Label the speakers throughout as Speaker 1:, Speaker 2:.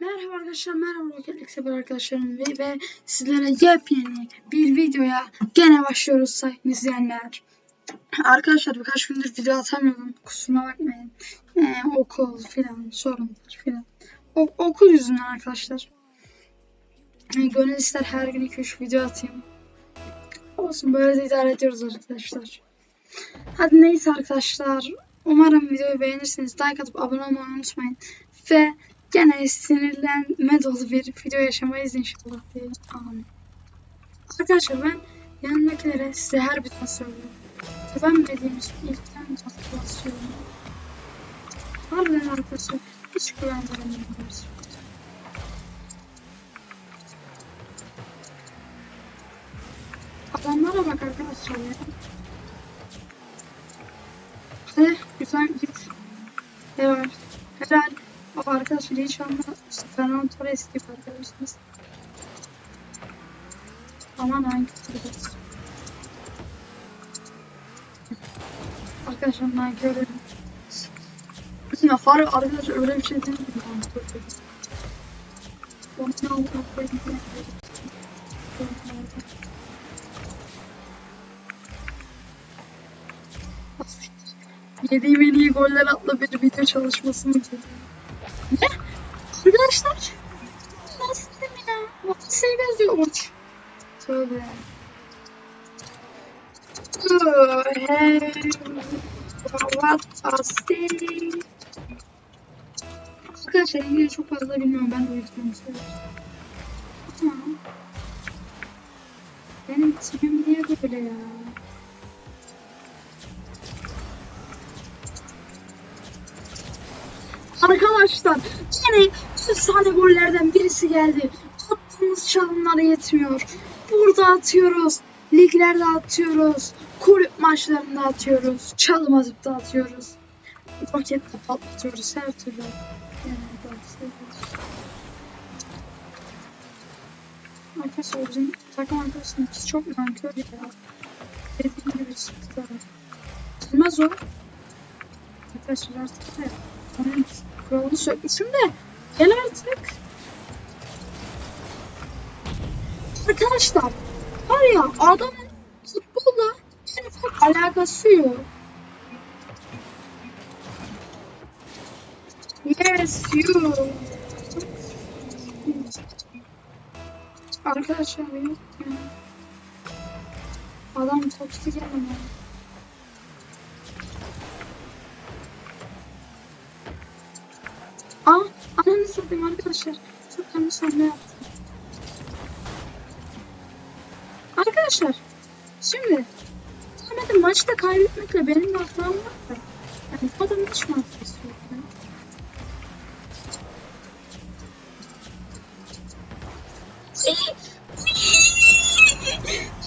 Speaker 1: Merhaba arkadaşlar, merhaba Rocket Sever arkadaşlarım ve, ve sizlere yepyeni bir videoya gene başlıyoruz sayın izleyenler. Arkadaşlar birkaç gündür video atamıyorum, kusuruma bakmayın. Ee, okul filan, sorunlar filan. Okul yüzünden arkadaşlar. Ee, gönül ister her gün 2-3 video atayım. Olsun böyle de idare ediyoruz arkadaşlar. Hadi neyse arkadaşlar. Umarım videoyu beğenirsiniz. Like atıp abone olmayı unutmayın. Ve gene sinirlenme dolu bir video yaşamayız inşallah diye. Amin. Arkadaşlar ben yanındakilere size her bir tane söylüyorum. Ben dediğimiz ilkten basıyorum. Harbiden arkadaşlar hiç güven veremiyorum. Adamlara bak arkadaşlar ya. Hadi güzel git. Evet. Helal. Arkadaşlar inşallah Fernando Torres gibi arkadaşlar. Aman hangi tutacağız. Arkadaşlar ben görüyorum. Ya Faruk arkadaşlar öyle bir şey değil mi? Onu oldu? Yediğim en iyi goller adlı bir video çalışması mı şey? Tövbe. Oh, hey. Fantastic. Arkadaşlar İngilizce çok fazla bilmiyorum. Ben de. Ama Benim tipim niye böyle ya? Arkadaşlar yine efsane gollerden birisi geldi. Attığımız çalımlara yetmiyor. Burada atıyoruz. Liglerde atıyoruz. Kulüp maçlarında atıyoruz. Çalım atıp da atıyoruz. Roketle patlatıyoruz her türlü. Arkadaşlar bizim takım arkadaşımız çok nankör ya. Dediğim gibi sıkıntılar. Bilmez o. Arkadaşlar artık da onun kuralını sökmüşüm de gel artık. Arkadaşlar var ya adamın futbolla ufak alakası yok. Yes you. Arkadaşlar yok ya. Adam toksik eleman. Aa, ananı satayım arkadaşlar. Çok yanlış hamle yaptım. Arkadaşlar, şimdi Ahmet'in maçta kaybetmekle benim de hatam var da. Yani bu adamın hiç mi ya?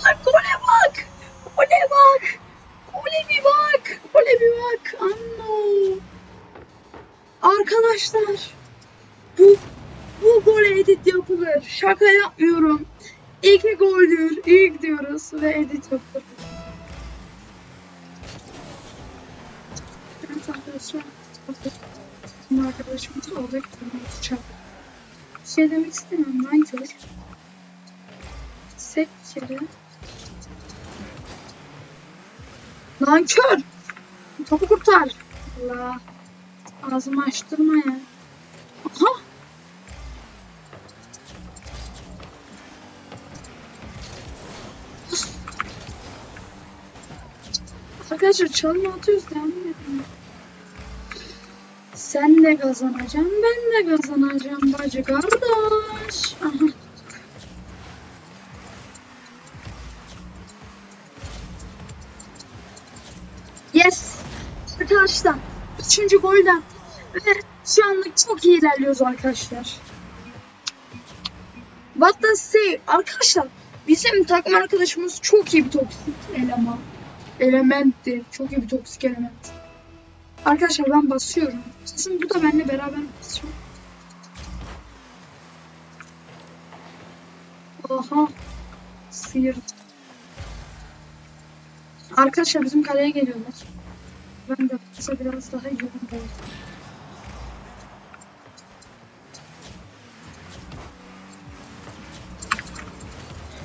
Speaker 1: Bak gole bak! Gole bak! Gole bir bak! Gole bir bak! Anno! Arkadaşlar bu bu gole edit yapılır. Şaka yapmıyorum. İki goldür. İyi gidiyoruz ve edit yapılır. Evet arkadaşlar. Bizim arkadaşımız orada tutacak. Bir şey demek istemiyorum. Nankör. Sek kere. Nankör. Topu kurtar. Allah. Ağzımı açtırma ya. Aha. Arkadaşlar çalma atıyoruz devam. Sen de kazanacaksın, ben de kazanacağım bacı kardeş. Yes. Arkadaşlar, üçüncü golden ve şu anlık çok iyi ilerliyoruz arkadaşlar. What does say? Arkadaşlar, bizim takım arkadaşımız çok iyi bir toksik eleman. Elementti. Çok iyi bir toksik element. Arkadaşlar ben basıyorum. Sizin bu da benimle beraber basıyor. Aha. Sıyırdı. Arkadaşlar bizim kaleye geliyorlar. Ben de kısa biraz daha yolum oldu.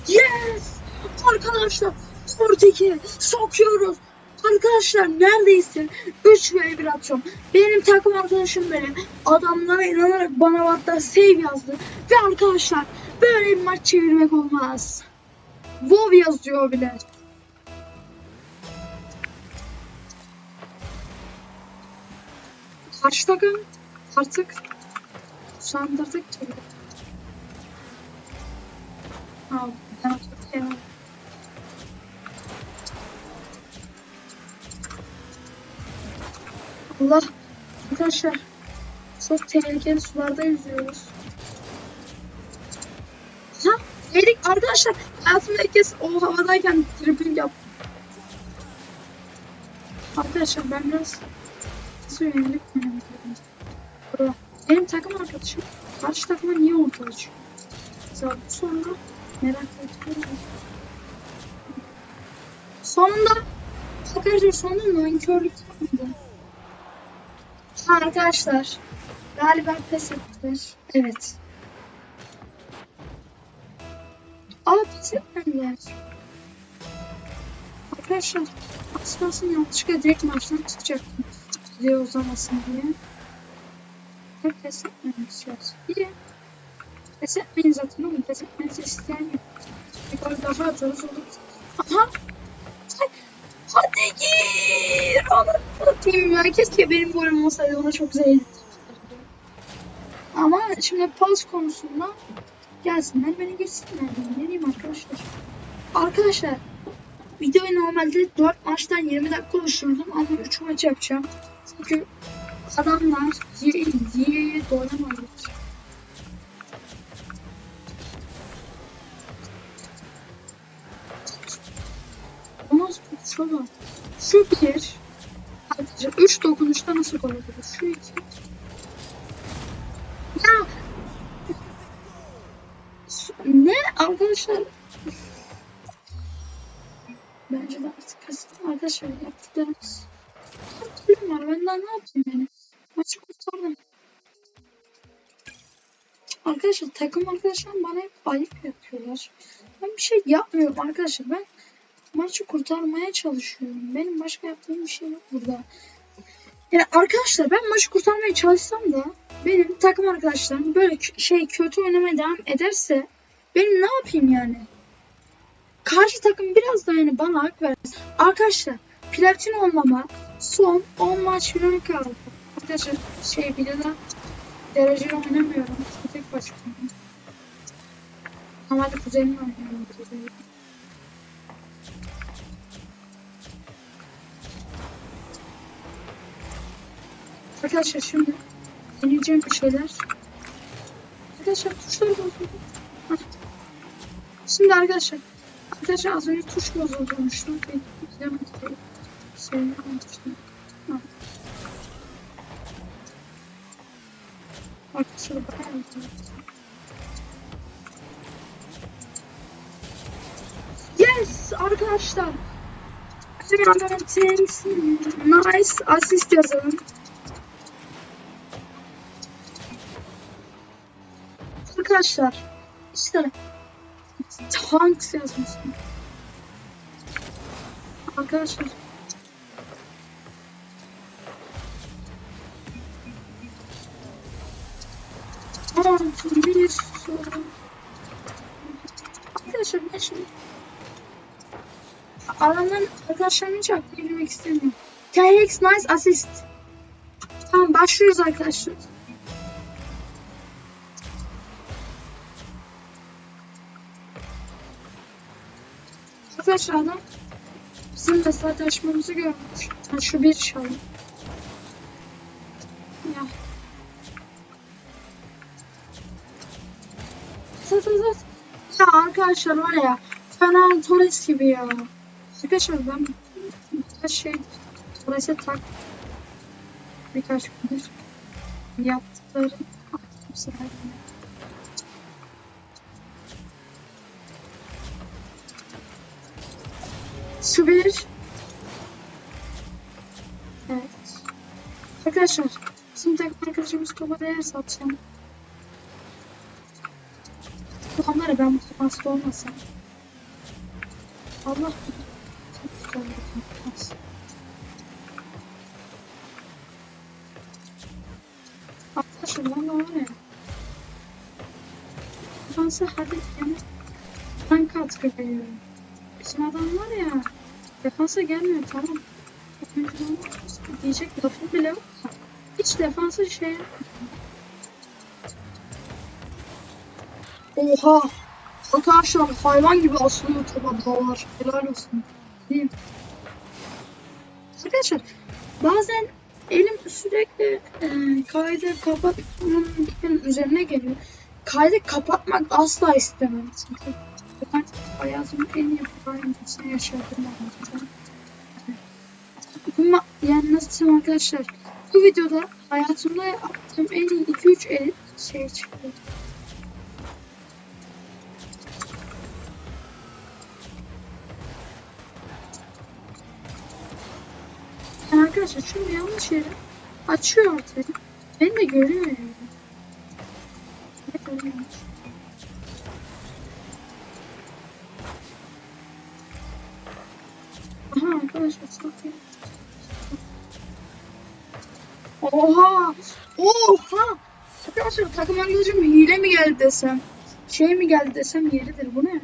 Speaker 1: Yes! Arkadaşlar Portek'i sokuyoruz. Arkadaşlar neredeyse 3 ve 1 atıyorum. Benim takım arkadaşım beni adamlara inanarak bana hatta save yazdı. Ve arkadaşlar böyle bir maç çevirmek olmaz. WoW yazıyor bile. Karşı takım artık sandırdık. Al, ben Allah arkadaşlar çok tehlikeli sularda yüzüyoruz. Ha yedik arkadaşlar hayatımda ilk kez o havadayken dribbling yaptım. Arkadaşlar ben biraz su yönelik istiyorum. Benim takım arkadaşım karşı takıma niye orta açıyor? Mesela bu soruda merak ediyorum. Sonunda arkadaşlar sonunda nankörlük yapmadı. Arkadaşlar galiba pes ettiler. Evet. Aa pes etmediler. Arkadaşlar az kalsın yanlışlıkla direkt maçtan çıkacaktım. Video uzamasın diye. Hep pes etmemişler. İyi. Pes etmeyin zaten oğlum. Pes etmenizi isteyen yok. Bir gol daha atarız olur. Aha. Hadi gir. Anasını satayım ya. Keşke benim golüm olsaydı. Ona çok zevkli. Ama şimdi pas konusunda gelsinler beni geçsinler. Ne arkadaşlar. Arkadaşlar videoyu normalde 4 maçtan 20 dakika oluşturdum ama 3 maç yapacağım. Çünkü adamlar Yiye'yi doyamadılar. Bir şu bir. Arkadaşlar 3 dokunuşta nasıl atıyor? Şu iki. Ya! Ne? Arkadaşlar bence de artık kastım arkadaşlar yaptıklarımız Hatırlıyorum var ben daha ne yapayım yani? Maçı kurtardım arkadaşlar takım arkadaşlarım bana hep ayıp yapıyorlar. Ben bir şey yapmıyorum arkadaşlar. Ben maçı kurtarmaya çalışıyorum benim başka yaptığım bir şey yok burada yani arkadaşlar ben maçı kurtarmaya çalışsam da benim takım arkadaşlarım böyle şey kötü oynamaya devam ederse benim ne yapayım yani? Karşı takım biraz da yani bana hak versin. Arkadaşlar platin olmama son 10 maç falan kaldı. Arkadaşlar şey bir de dereceli oynamıyorum. Tek başıma. Normalde kuzenimle oynuyorum. dereceli. Arkadaşlar şimdi deneyeceğim bir şeyler. Arkadaşlar tuşları bozuldu. Şimdi arkadaşlar. Arkadaşlar az önce tuş bozuldu olmuştu. Gidemedim. Şey yapmıştım. Ha. Arkadaşlar bakar mısınız? Yes arkadaşlar. Things nice asist yazalım. Arkadaşlar işte tanks yazmışım. Arkadaşlar Aa, bir soru. Arkadaşlar ben şimdi adamların arkadaşlarını aklı girmek istemiyorum. TX nice assist. Tamam başlıyoruz arkadaşlar. Arkadaşlar adam bizim mesajlaşmamızı görmüş. Ha, şu bir çalın. Ya. Zat zat. Ya arkadaşlar var ya Fernando Torres gibi ya. Arkadaşlar ben birkaç şey Torres'e tak birkaç gündür yaptıkları aklım sırayla. Su bir. Evet. Arkadaşlar bizim takım arkadaşımız topa değer satacağım. Ya ben bu hasta olmasam. Allah. Arkadaşlar valla var ya. Fransa hadi yani ben katkı veriyorum. Bizim adam var ya defansa gelmiyor tamam. Diyecek lafı bile yok. Hiç defansa şey. Oha! Arkadaşlar hayvan gibi aslında topa dağlar. Helal olsun. Değil? Arkadaşlar bazen elim sürekli e, kaydı kapatmanın üzerine geliyor. Kaydı kapatmak asla istemem. Çünkü ben hayatımın en iyi problemini yaşadım. ben. Bu ma- yani nasıl diyeyim arkadaşlar bu videoda hayatımda yaptığım en iyi 2-3 edit şey çıktı. Yani arkadaşlar şimdi yanlış yere açıyor ortaya. Beni de görüyor yani. Ne görüyormuş. Aha Oha! Oha! Arkadaşlar takım arkadaşım hile mi geldi desem? Şey mi geldi desem yeridir bu ne?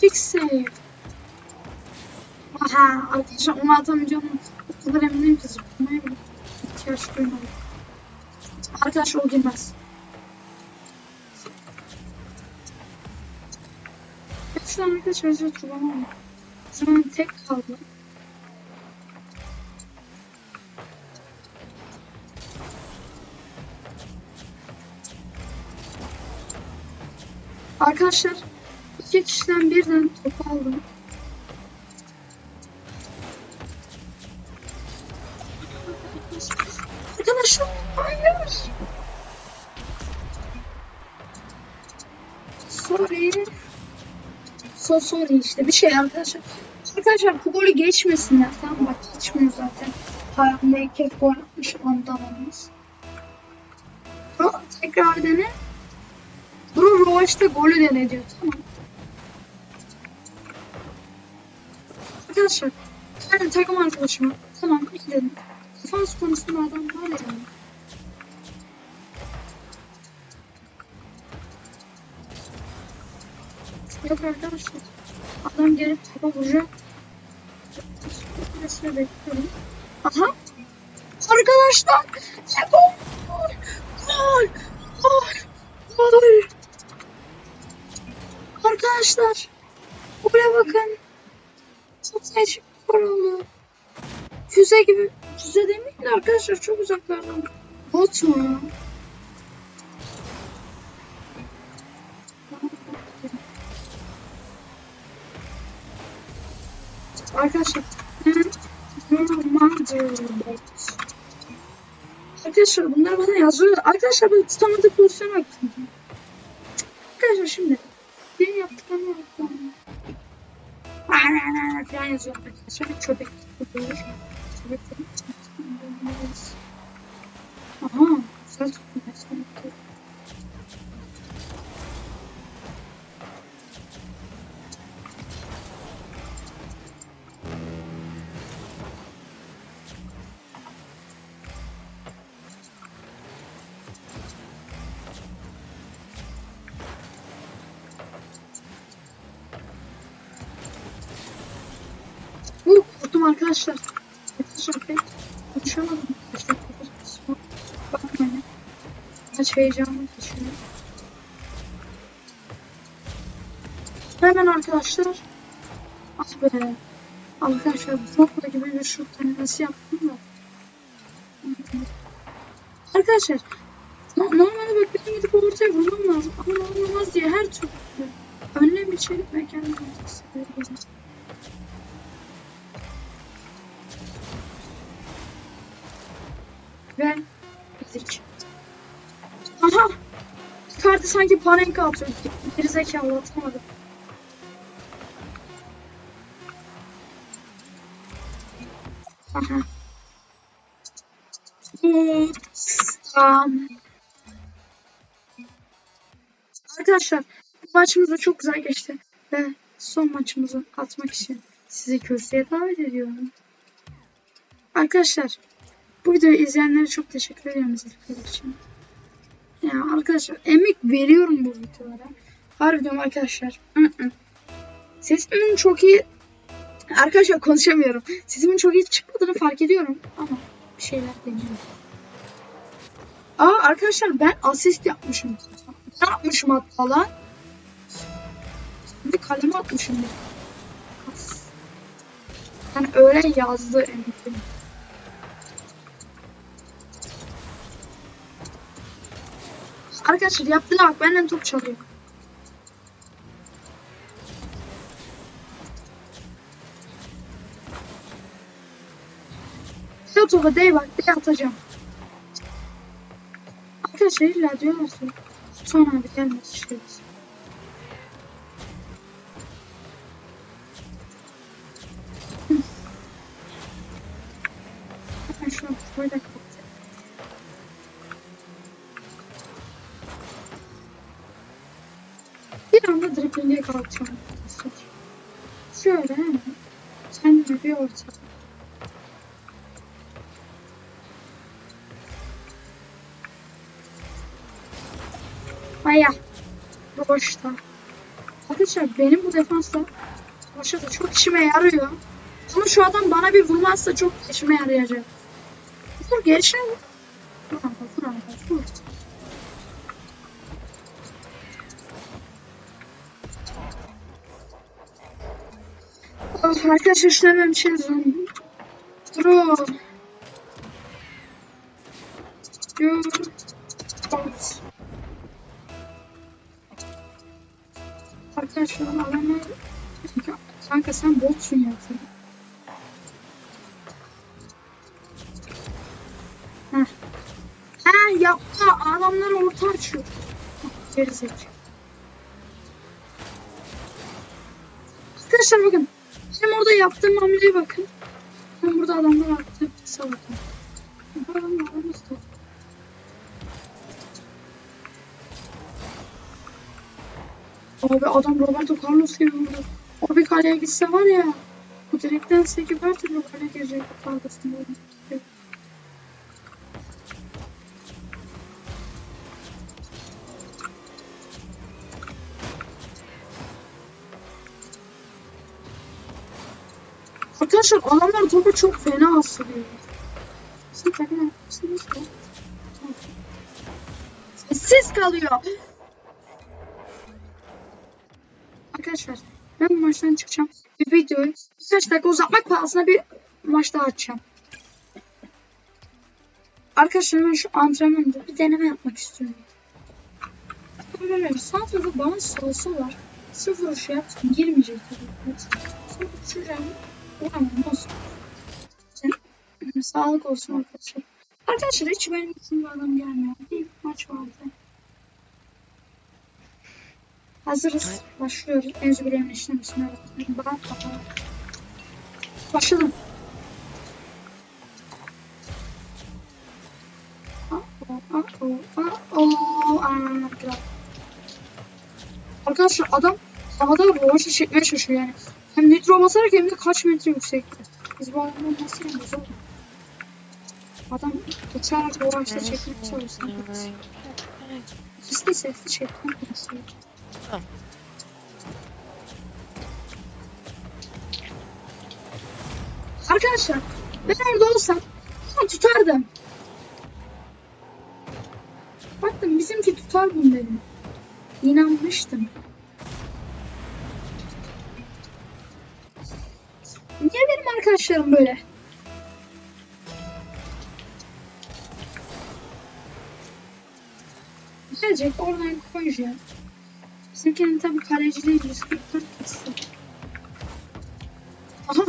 Speaker 1: Quick save. Aha arkadaşlar onu atamayacağım. O kadar eminim ki zıplamaya bile ihtiyaç duymadım. Arkadaşlar o girmez. An arkadaşlar özür dilerim ama. Zaman tek kaldı. Arkadaşlar iki kişiden birden topu aldım. So sorry işte bir şey arkadaşlar. Arkadaşlar bu golü geçmesinler tamam bak geçmiyor zaten. Hayatımda ilk kez gol atmış ondan olmaz. Bro tekrar dene. Bro Rovaş'ta golü dene diyor tamam. Arkadaşlar tane takım arkadaşım. Tamam iyi dedim. Defans konusunda adam var ya. Yani. Yok arkadaşlar. Adam gelip topa vuracak. Resme bekliyorum. Aha. Arkadaşlar. Gol. Gol. Gol. Gol. Arkadaşlar. Buraya bakın. Değişik bir gol oldu. Füze gibi. Füze demeyin de arkadaşlar çok uzaklardan. Bot mu Arkadaşlar. Arkadaşlar bunlar bana yazıyor. Arkadaşlar ben tutamadığı pozisyona baktım. Arkadaşlar şimdi benim yaptıklarımı yaptım. falan yazıyor arkadaşlar. Köpek tutuyor. Aha, güzel tuttum. Arkadaşlar. Arkadaşlar konuşamadım. Bakmayın. Kaç heyecanlı geçiyor. Hemen arkadaşlar. Ah be. Arkadaşlar Drogba gibi bir şut denemesi yaptım da. Arkadaşlar no- normalde bak benim gidip ortaya vurmam lazım ama olmaz diye her türlü önlem içerik ve kendimi hissediyorum. Ve bitik. Aha! Kartı sanki panenka atıyor. Geri zekalı atamadı. Aha. Am. Arkadaşlar bu maçımız da çok güzel geçti. Ve son maçımızı atmak için sizi kürsüye davet ediyorum. Arkadaşlar bu videoyu izleyenlere çok teşekkür ediyorum izledikleri için. Ya arkadaşlar emek veriyorum bu videolara. Harbiden arkadaşlar. Hı hı. Sesimin çok iyi Arkadaşlar konuşamıyorum. Sesimin çok iyi çıkmadığını fark ediyorum ama bir şeyler deniyorum. Aa arkadaşlar ben asist yapmışım. Ne yapmışım hatta lan? Bir kaleme atmışım. ya. Yani öyle yazdı Emit'in. Arkadaşlar yaptığına bak benden top çalıyor. Şu topa değ bak değ atacağım. Arkadaşlar illa diyorlar ki son abi gelmez işte biz. Bir anda driblinge kalkacağım arkadaşlar. Şöyle hemen kendime bir orta. Baya boşta. Arkadaşlar benim bu defansta boşta da çok işime yarıyor. Ama şu adam bana bir vurmazsa çok işime yarayacak. Vur gelişine arkadaşlar şuna ben bir şey yazıyorum. Dur. Bot. Arkadaşlar adamlar kanka sen botsun ya sen. Heh. Heh yaptı adamlar orta açıyor. Hah, Geri zekalı. Arkadaşlar bakın. Orada yaptığım hamleye bakın. Ben burada adamlar attı. Aramızda. Abi adam Roberto Carlos gibi vurdu. O bir kaleye gitse var ya. Bu direkten sekip her türlü kaleye girecek kavgasında. Arkadaşlar adamlar topu çok fena asılıyor. Sessiz kalıyor. Arkadaşlar ben bu maçtan çıkacağım. Bir videoyu birkaç dakika uzatmak pahasına bir maç daha açacağım. Arkadaşlar ben şu antrenmanda bir deneme yapmak istiyorum. Böyle santrada bana salsalar sıfır vuruş yaptım girmeyecek. Sonra uçacağım. Sen, sağlık olsun arkadaşlar. Arkadaşlar hiç benim için bir adam gelmiyor. Bir maç vardı. Hazırız. Başlıyoruz. Bilemin işine bismillahirrahmanirrahim. Bak bakalım. Başladım. Arkadaşlar adam havada rovaşa çekmeye çalışıyor yani. Hem nitro basarak hem de kaç metre yüksekte. Biz bu adamı nasıl yeneceğiz oğlum? Adam uçarak rovaşa çekmeye çalışıyor. Sesli sesli çekmeye çalışıyor. Arkadaşlar ben orada olsam ben tutardım. Baktım bizimki tutar bunu dedim. İnanmıştım. Arkadaşlarım böyle? Gelecek oradan koyacağım. Bizimkinin tabi kaleciliği 144 kısım. Aha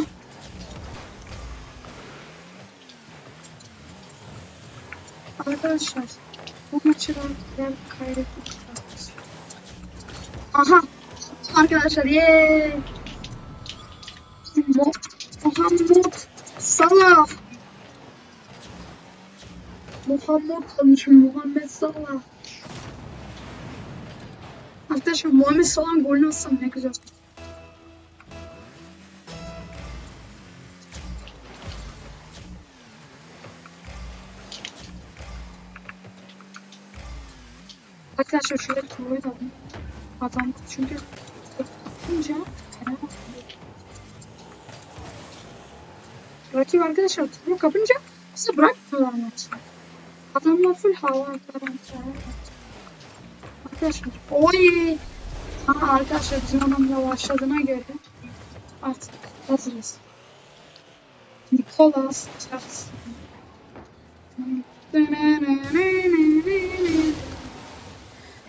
Speaker 1: Arkadaşlar bu maçı ben kaybetmiş Aha arkadaşlar yeee Mo Muhammed Salah Muhammed kalmışım Muhammed Salah. Arkadaşlar Muhammed Salah'ın golünü atsam ne güzel. Arkadaşlar şöyle turbayı da. Adam çünkü atınca fena oluyor. Rakip arkadaşlar turbo kapınca bizi bırakmıyorlar maçta. Adamlar full hava. Arkadaşlar oy. Aha arkadaşlar bizim adam yavaşladığına göre artık hazırız. Nicolas Jackson.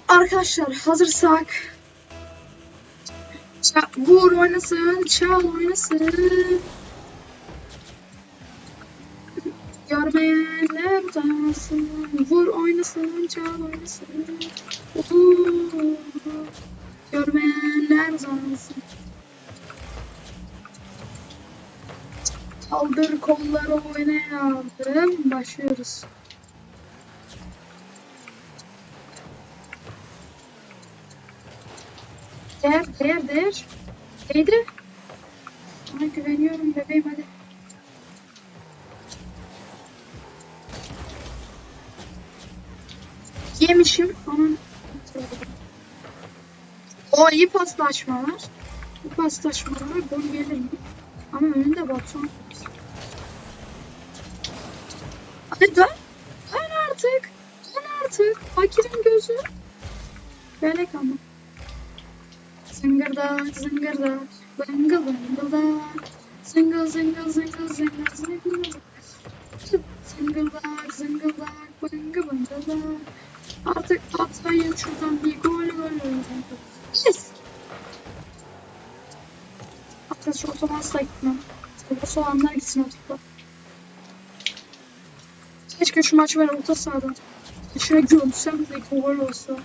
Speaker 1: Arkadaşlar hazırsak Ça- vur oynasın, çal oynasın. Utansın, vur oynasın, çal oynasın. Vur. Görmeyenler utansın. Kaldır kolları oynayalım. Başlıyoruz. Değer, değer, değer. Neydi? Sana güveniyorum bebeğim hadi. Yemişim. Aman. O iyi paslaşmalar. Bu paslaşmalara gol gelir mi? Ama önünde Batuhan. Hadi dön. Dön artık. Dön artık. Fakirin gözü. Belek ama. Zıngırdak, zıngırdak, bıngıl bıngıldak. Zıngıl zıngıl zıngıl zıngıl zıngıl. Zıngıldak, zıngıldak, bıngıl bıngıldak. Artık atlayın şuradan bir gol gol gol. Yes! Arkadaşlar otomansla gitmem. Babası olanlar gitsin otopa. Keşke şu maç ben orta sahadan. Şöyle gömsem de gol olsa.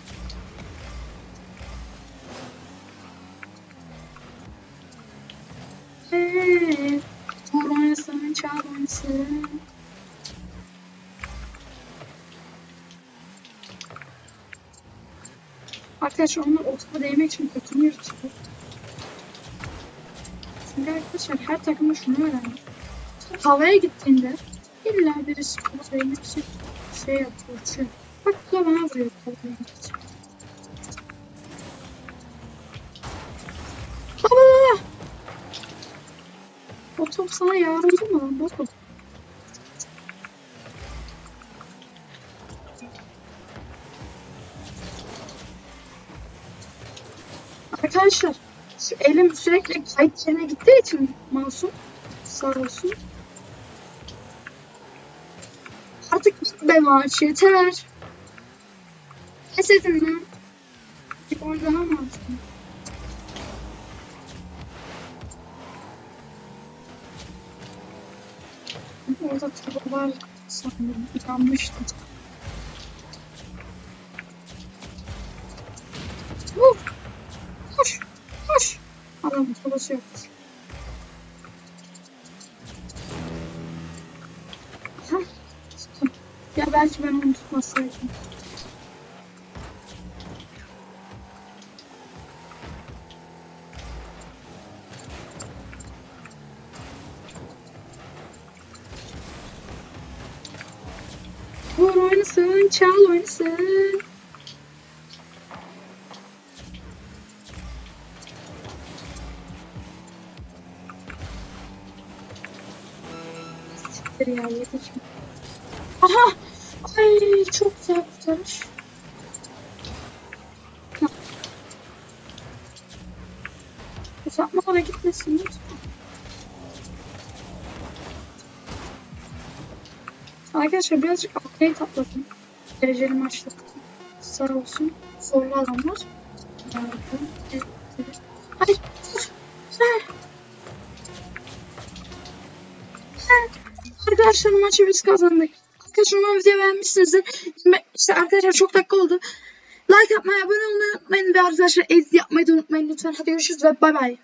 Speaker 1: Hey, vur oynasın, çal Arkadaşlar onlar otopa değmek için kötünü yırtıyor. Çünkü arkadaşlar her takımda şunu öğrendim. Havaya gittiğinde illa birisi topa değmek için şey yapıyor. Şey. Bak bu da bana vuruyor. Baba baba. O top sana yarıldı mı lan Arkadaşlar elim sürekli kayıt yerine gittiği için masum sağ olsun. Artık git be maç yeter. Pes edin lan. Bir daha mı? Orada turbo var sandım. Yanmıştım. Tuttum. Ya belki ben onu tutmasaydım. Vur oynasın, çal oynasın. Siktir ya? Aha! Ay çok güzel kurtarış. Ha. Uzatmalara gitmesin lütfen. Arkadaşlar birazcık update atladım. Dereceli maçta. Sağ olsun. Zorlu adamlar. Evet, Arkadaşlar maçı biz kazandık. Arkadaşlar umarım videoyu beğenmişsinizdir. İşte arkadaşlar çok dakika oldu. Like atmayı, abone olmayı unutmayın ve arkadaşlar edit yapmayı da unutmayın lütfen. Hadi görüşürüz ve bay bay.